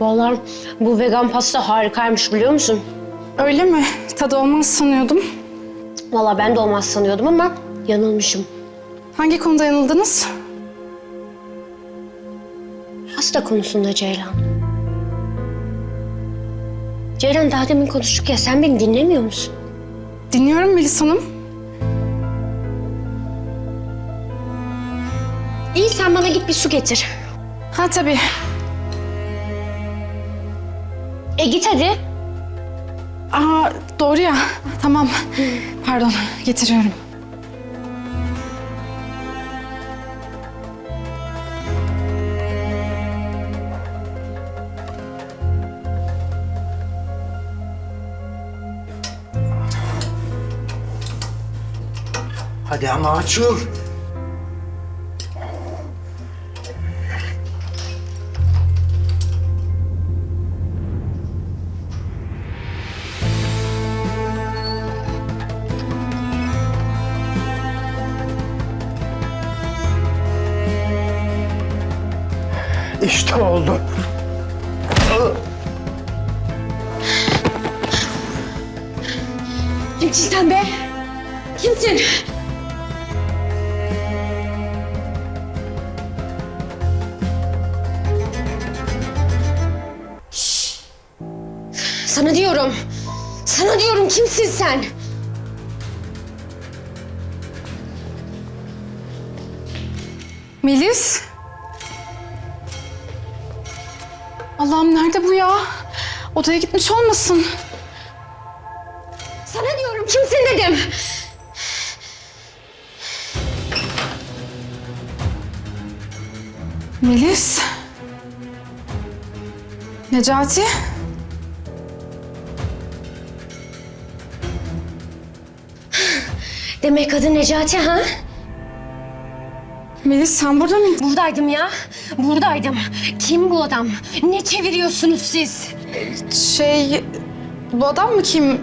Vallahi bu vegan pasta harikaymış biliyor musun? Öyle mi? Tadı olmaz sanıyordum. Vallahi ben de olmaz sanıyordum ama yanılmışım. Hangi konuda yanıldınız? Hasta konusunda Ceylan. Ceylan daha demin konuştuk ya sen beni dinlemiyor musun? Dinliyorum Melis Hanım. İyi sen bana git bir su getir. Ha tabii. E git hadi. Aa doğru ya. Tamam. Pardon. Getiriyorum. Hadi ama açıl. İşte oldu. Kimsin sen be? Kimsin? Şşş! Sana diyorum. Sana diyorum kimsin sen? Melis. Allah'ım nerede bu ya? Odaya gitmiş olmasın. Sana diyorum kimsin dedim. Melis. Necati. Demek adı Necati ha? Melis sen burada mıydın? Buradaydım ya. Buradaydım. Kim bu adam? Ne çeviriyorsunuz siz? Şey... Bu adam mı kim?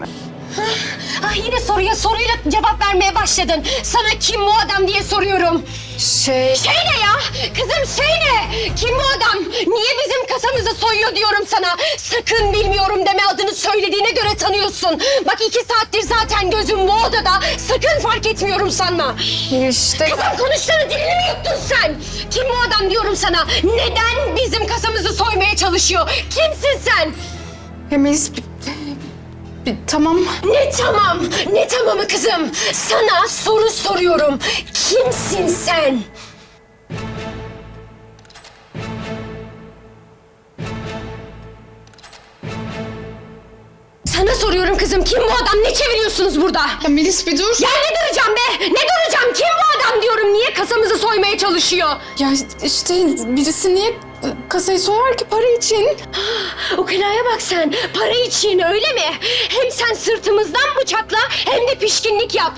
Ah yine soruya soruyla cevap vermeye başladın. Sana kim bu adam diye soruyorum. Şey... Şey ne ya? Kızım şey ne? Kim bu adam? Niye bizim kasamızı soyuyor diyorum sana. Sakın bilmiyorum deme söylediğine göre tanıyorsun. Bak iki saattir zaten gözüm bu odada. Sakın fark etmiyorum sanma. işte... Kızım konuştuğunu dilini mi yuttun sen? Kim bu adam diyorum sana. Neden bizim kasamızı soymaya çalışıyor? Kimsin sen? Ya Melis... tamam. Ne tamam, ne tamamı kızım? Sana soru soruyorum. Kimsin sen? Soruyorum kızım. Kim bu adam? Ne çeviriyorsunuz burada? Ya Melis bir dur. Ya ne duracağım be? Ne duracağım? Kim bu adam diyorum. Niye kasamızı soymaya çalışıyor? Ya işte birisi niye kasayı soyar ki para için? Ukulaya bak sen. Para için öyle mi? Hem sen sırtımızdan bıçakla hem de pişkinlik yap.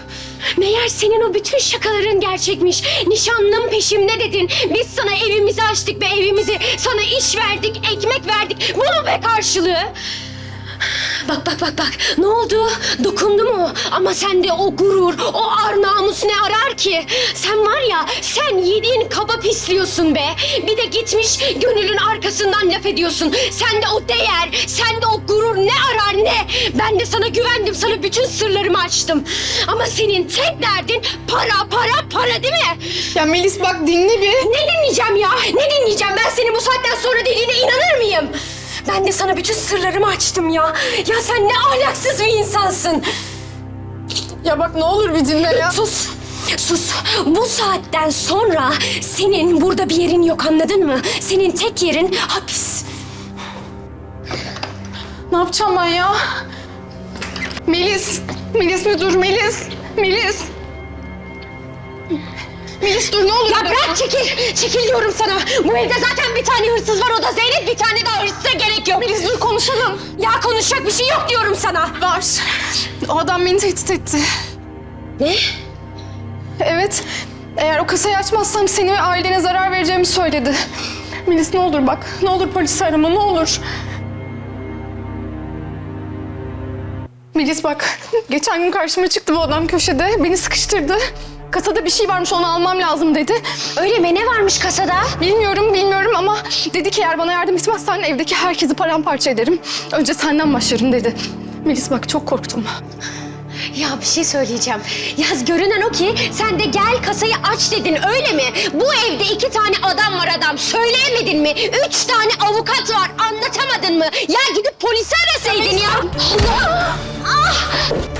Meğer senin o bütün şakaların gerçekmiş. Nişanlım peşimde dedin. Biz sana evimizi açtık ve evimizi sana iş verdik, ekmek verdik. Bu mu be karşılığı? Bak bak bak bak. Ne oldu? Dokundu mu? Ama sende o gurur, o ar namus ne arar ki? Sen var ya, sen yediğin kaba pisliyorsun be. Bir de gitmiş gönülün arkasından laf ediyorsun. Sende o değer, sende o gurur ne arar ne? Ben de sana güvendim, sana bütün sırlarımı açtım. Ama senin tek derdin para, para, para değil mi? Ya Melis bak dinle bir. Ne dinleyeceğim ya? Ne dinleyeceğim? Ben senin bu saatten sonra dediğine inanır mıyım? Ben de sana bütün sırlarımı açtım ya. Ya sen ne ahlaksız bir insansın. Ya bak ne olur bir dinle ya. Sus. Sus. Bu saatten sonra senin burada bir yerin yok anladın mı? Senin tek yerin hapis. Ne yapacağım ben ya? Melis. Melis bir dur Melis. Melis. Melis dur ne olur. Ya bırak çekil. Çekil diyorum sana. Bu evde zaten bir tane hırsız var. O da Zeynep. Bir tane daha hırsıza gerek yok. Melis dur konuşalım. Ya konuşacak bir şey yok diyorum sana. Var. O adam beni tehdit etti. Ne? Evet. Eğer o kasayı açmazsam seni ve ailene zarar vereceğimi söyledi. Melis ne olur bak. Ne olur polisi arama ne olur. Melis bak. Geçen gün karşıma çıktı bu adam köşede. Beni sıkıştırdı. Kasada bir şey varmış onu almam lazım dedi. Öyle mi? Ne varmış kasada? Bilmiyorum bilmiyorum ama dedi ki eğer bana yardım etmezsen evdeki herkesi paramparça ederim. Önce senden başlarım dedi. Melis bak çok korktum. Ya bir şey söyleyeceğim. Yaz görünen o ki sen de gel kasayı aç dedin öyle mi? Bu evde iki tane adam var adam söyleyemedin mi? Üç tane avukat var anlatamadın mı? Ya gidip polisi arasaydın ya. Allah! Ah!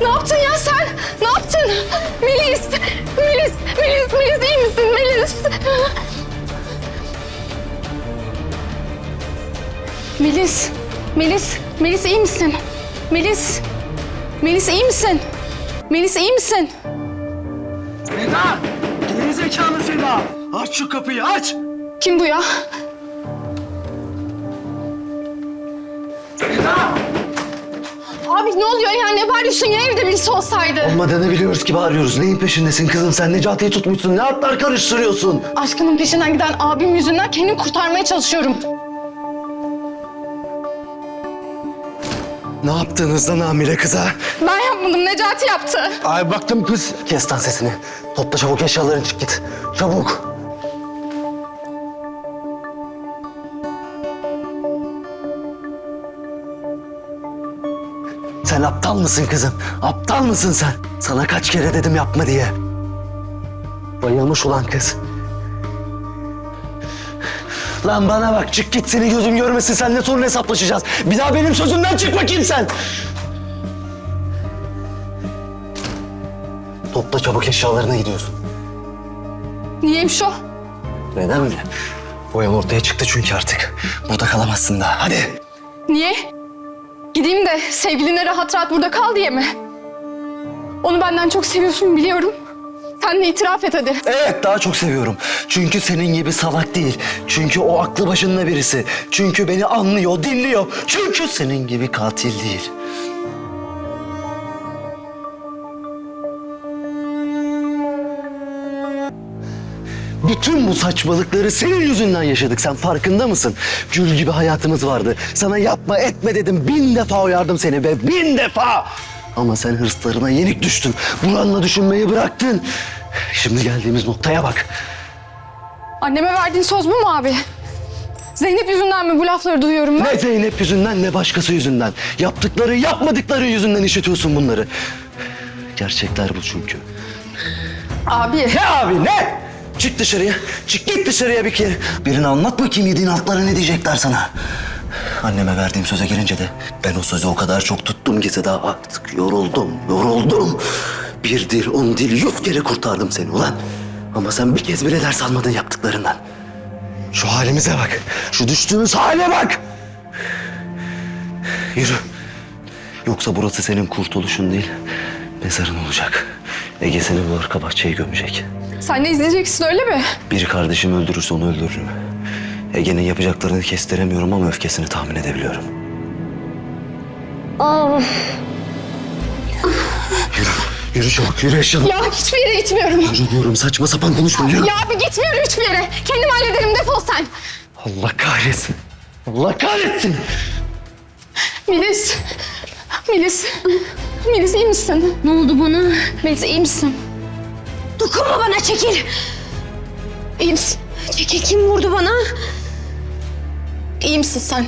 Ne yaptın ya sen? Ne yaptın? Melis! Melis! Melis! Melis iyi misin Melis? Melis! Melis! Melis iyi misin? Melis! Melis iyi misin? Melis iyi misin? Seda! Geri zekalı Seda! Aç şu kapıyı aç! Kim bu ya? Abi ne oluyor ya? Ne bağırıyorsun ya evde birisi olsaydı? Olmadığını biliyoruz ki bağırıyoruz. Neyin peşindesin kızım sen? Necati'yi tutmuşsun. Ne atlar karıştırıyorsun? Aşkının peşinden giden abim yüzünden kendimi kurtarmaya çalışıyorum. Ne yaptığınızda Namire kıza? Ben yapmadım, Necati yaptı. Ay baktım kız. Kes lan sesini. Topla çabuk eşyalarını çık git. Çabuk. Sen aptal mısın kızım? Aptal mısın sen? Sana kaç kere dedim yapma diye. Bayılmış ulan kız. Lan bana bak çık git seni gözüm görmesin seninle sonra hesaplaşacağız. Bir daha benim sözümden çık bakayım sen. Topla çabuk eşyalarına gidiyorsun. Niyeymiş o? Neden mi? Boyan ortaya çıktı çünkü artık. Burada kalamazsın daha. Hadi. Niye? Gideyim de sevgiline rahat rahat burada kal diye mi? Onu benden çok seviyorsun biliyorum. Sen de itiraf et hadi. Evet daha çok seviyorum. Çünkü senin gibi salak değil. Çünkü o aklı başında birisi. Çünkü beni anlıyor, dinliyor. Çünkü senin gibi katil değil. Bütün bu saçmalıkları senin yüzünden yaşadık. Sen farkında mısın? Gül gibi hayatımız vardı. Sana yapma etme dedim. Bin defa uyardım seni be. Bin defa. Ama sen hırslarına yenik düştün. Buranla düşünmeyi bıraktın. Şimdi geldiğimiz noktaya bak. Anneme verdiğin söz bu mu abi? Zeynep yüzünden mi bu lafları duyuyorum ben? Ne Zeynep yüzünden ne başkası yüzünden. Yaptıkları yapmadıkları yüzünden işitiyorsun bunları. Gerçekler bu çünkü. Abi. Ne abi ne? Çık dışarıya. Çık git dışarıya bir kere. Birini anlat bakayım yediğin altlara ne diyecekler sana. Anneme verdiğim söze gelince de ben o sözü o kadar çok tuttum ki daha artık yoruldum, yoruldum. Bir dil, on dil, yüz kere kurtardım seni ulan. Ama sen bir kez bile ders almadın yaptıklarından. Şu halimize bak. Şu düştüğümüz hale bak. Yürü. Yoksa burası senin kurtuluşun değil, mezarın olacak. Ege seni bu arka bahçeye gömecek. Sen de izleyeceksin öyle mi? Bir kardeşimi öldürürse onu öldürürüm. Ege'nin yapacaklarını kestiremiyorum ama öfkesini tahmin edebiliyorum. Yürü, yürü çabuk, yürü eşyalı. Ya hiçbir yere gitmiyorum. Yürü diyorum, saçma sapan konuşma, yürü. Ya abi gitmiyorum hiçbir yere. Kendim hallederim defol sen. Allah kahretsin. Allah kahretsin. Melis. Melis. Melis iyi misin? Ne oldu bana? Melis iyi misin? Dokunma bana çekil. İyi misin? Çekil kim vurdu bana? İyi misin sen?